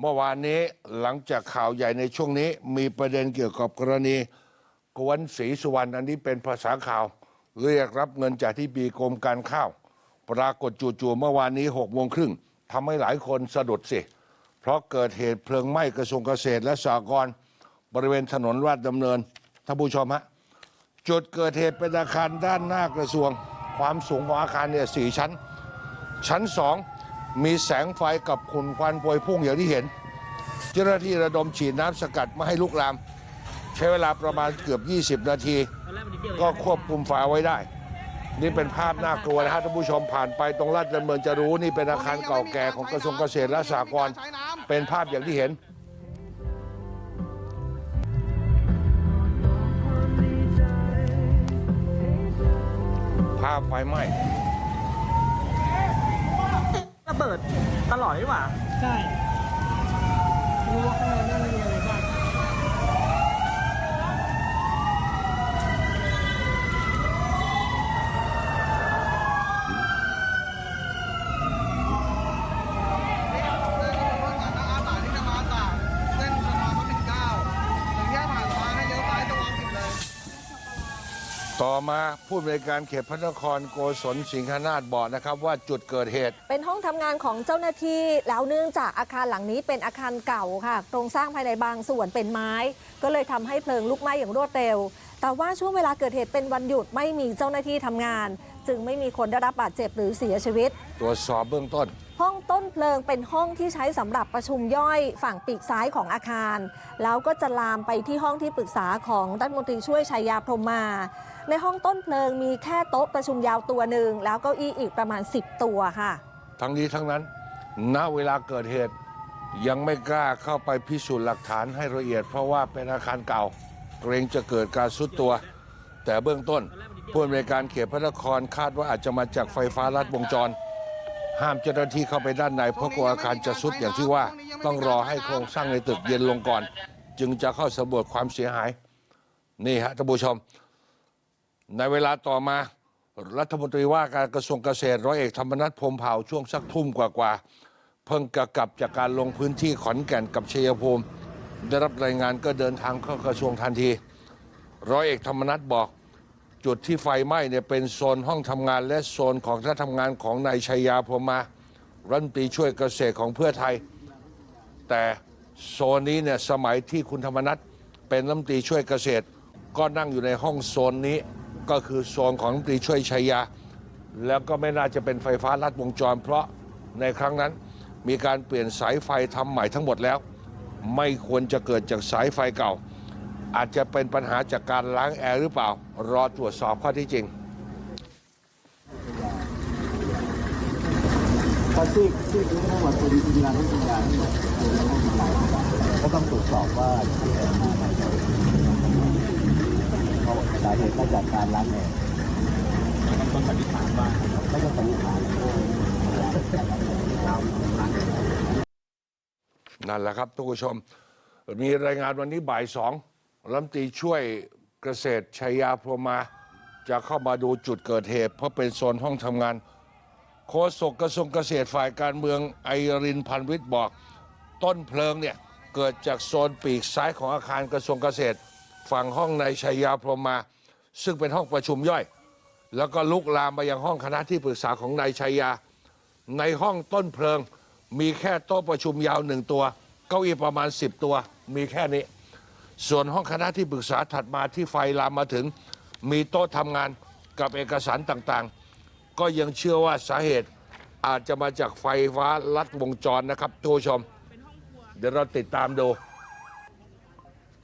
เมื่อวานนี้หลังจากข่าวใหญ่ในช่วงนี้ มีประเด็นเกี่ยวกับกรณีกวนศรีสุวรรณอันนี้เป็นภาษาข่าว เรียกรับเงินจากที่ปีกรมการข้าว ปรากฏจู่ๆเมื่อวานนี้หกโมงครึ่งทำให้หลายคนสะดุดสิ เพราะเกิดเหตุเพลิงไหม้กระทรวงเกษตรและสหกรณ์บริเวณถนนราชดำเนินท่านผู้ชมฮะจุดเกิดเหตุเป็นอาคารด้านหน้ากระทรวง ความสูงของอาคารเนี่ยสี่ชั้น ชั้นสอง มีแสงไฟกับขุ่นควันพวยพุ่งอย่างที่เห็น เจ้าหน้าที่ระดมฉีดน้ำสกัดไม่ให้ลุกลาม ใช้เวลาประมาณเกือบ 20 นาที ก็ควบคุมไฟเอาไว้ได้ นี่เป็นภาพน่ากลัวนะฮะท่านผู้ชมผ่านไปตรงลาดดำเนินจะรู้นี่เป็นอาคารเก่าแก่ของกระทรวงเกษตรและสหกรณ์เป็นภาพอย่างที่เห็นภาพไฟไหม้ เบิดตลอดดีกว่า ใช่ รู้ว่าข้างในนั่นมีอะไรบ้าง อาสาที่จะมาจากเส้นสะพานพระปิ่นเกล้าถึงแยกผ่านฟ้าให้เลี้ยวซ้ายจะวางผิดเลย ต่อมาผู้บริการเขตพระนครโกศลสิงหนาถบอกนะครับว่าจุดเกิดเหตุ เป็นห้องทำงานของเจ้าหน้าที่แล้วเนื่องจากอาคารหลังนี้เป็นอาคารเก่าค่ะโครงสร้างภายในบางส่วนเป็นไม้ ก็เลยทำให้เพลิงลุกไหม้อย่างรวดเร็ว แต่ว่าช่วงเวลาเกิดเหตุเป็นวันหยุดไม่มีเจ้าหน้าที่ทำงาน จึงไม่มีคนได้รับบาดเจ็บหรือเสียชีวิต ตรวจสอบเบื้องต้น ห้องต้นเพลิงเป็นห้องที่ใช้สำหรับประชุมย่อยฝั่งปีกซ้ายของอาคาร แล้วก็จะลามไปที่ห้องที่ปรึกษาของรัฐมนตรีช่วยชัยยาพรมมา ในห้องต้นเพลิงมีแค่โต๊ะประชุมยาวตัวหนึ่งแล้วเก้าอี้อีกประมาณ 10 ตัวค่ะ ทั้งนี้ทั้งนั้น ณเวลาเกิดเหตุยังไม่กล้าเข้าไปพิสูจน์หลักฐานให้ละเอียด เพราะว่าเป็นอาคารเก่า เกรงจะเกิดการสุดตัว แต่เบื้องต้นผู้อำนวยการเขตพระนครคาดว่าอาจจะมาจากไฟฟ้าลัดวงจร ห้ามเจ้าหน้าที่เข้าไปด้านในเพราะกลัวอาคารจะสุดอย่างที่ว่าต้องรอให้โครงสร้างในตึกเย็นลงก่อน จึงจะเข้าสำรวจความเสียหาย นี่ฮะท่านผู้ชม ในเวลาต่อมารัฐมนตรีว่าการกระทรวงเกษตรร้อยเอกธรรมนัฐพรมเผ่าช่วงสักทุ่มกว่าๆเพิ่งกกลับจากการลงพื้นที่ขอนแก่นกับชัยภูมิได้รับรายงานก็เดินทางเข้ากระทรวงทันที ร้อยเอกธรรมนัฐบอก จุดที่ไฟไหม้เนี่ยเป็นโซนห้องทำงานและโซนของท่าทำงานของนายชัยยาพรหมมารัฐมนตรีช่วยเกษตรของเพื่อไทย แต่โซนนี้เนี่ยสมัยที่คุณธรรมนัฐเป็นรัฐมนตรีช่วยเกษตร ก็นั่งอยู่ในห้องโซนนี้ก็คือโซนของรัฐมนตรีช่วยชัยยา แล้วก็ไม่น่าจะเป็นไฟฟ้าลัดวงจร เพราะในครั้งนั้นมีการเปลี่ยนสายไฟทำใหม่ทั้งหมดแล้ว ไม่ควรจะเกิดจากสายไฟเก่า อาจจะเป็นปัญหาจากการล้างแอร์หรือเปล่า รอตรวจสอบข้อที่จริงเพราะที่ที่ที่ทั้งหมดเป็นทีมงานทั้งทีมงานทั้งหมดก็ต้องตรวจสอบว่าที่แอร์มาไหนเพราสาเหตุมาจากการล้างแอร์ต้องสันนิษฐานว่าไม่ต้องสันนิษฐานเราล้างแอร์นั่นแหละครับทุกผู้ชม มีรายงานวันนี้บ่ายสอง รัฐมตีช่วยเกษตรชัยยาพรมมา จะเข้ามาดูจุดเกิดเหตุ เพราะเป็นโซนห้องทำงาน โฆษกกระทรวงเกษตรฝ่ายการเมืองไอรินพันวิทย์บอก ต้นเพลิงเนี่ยเกิดจากโซนปีกซ้ายของอาคารกระทรวงเกษตร ฝั่งห้องในชัยยาพรมมาซึ่งเป็นห้องประชุมย่อย แล้วก็ลุกลามไปยังห้องคณะที่ปรึกษาของนายชัยยา ในห้องต้นเพลิง มีแค่โต๊ะประชุมยาวหนึ่งตัว เก้าอี้ประมาณ 10 ตัว มีแค่นี้ ส่วนห้องคณะที่ปรึกษาถัดมาที่ไฟลามมาถึง มีโต๊ะทำงานกับเอกสารต่างๆ ก็ยังเชื่อว่าสาเหตุอาจจะมาจากไฟฟ้าลัดวงจรนะครับทุกผู้ชม เดี๋ยวเราติดตามดู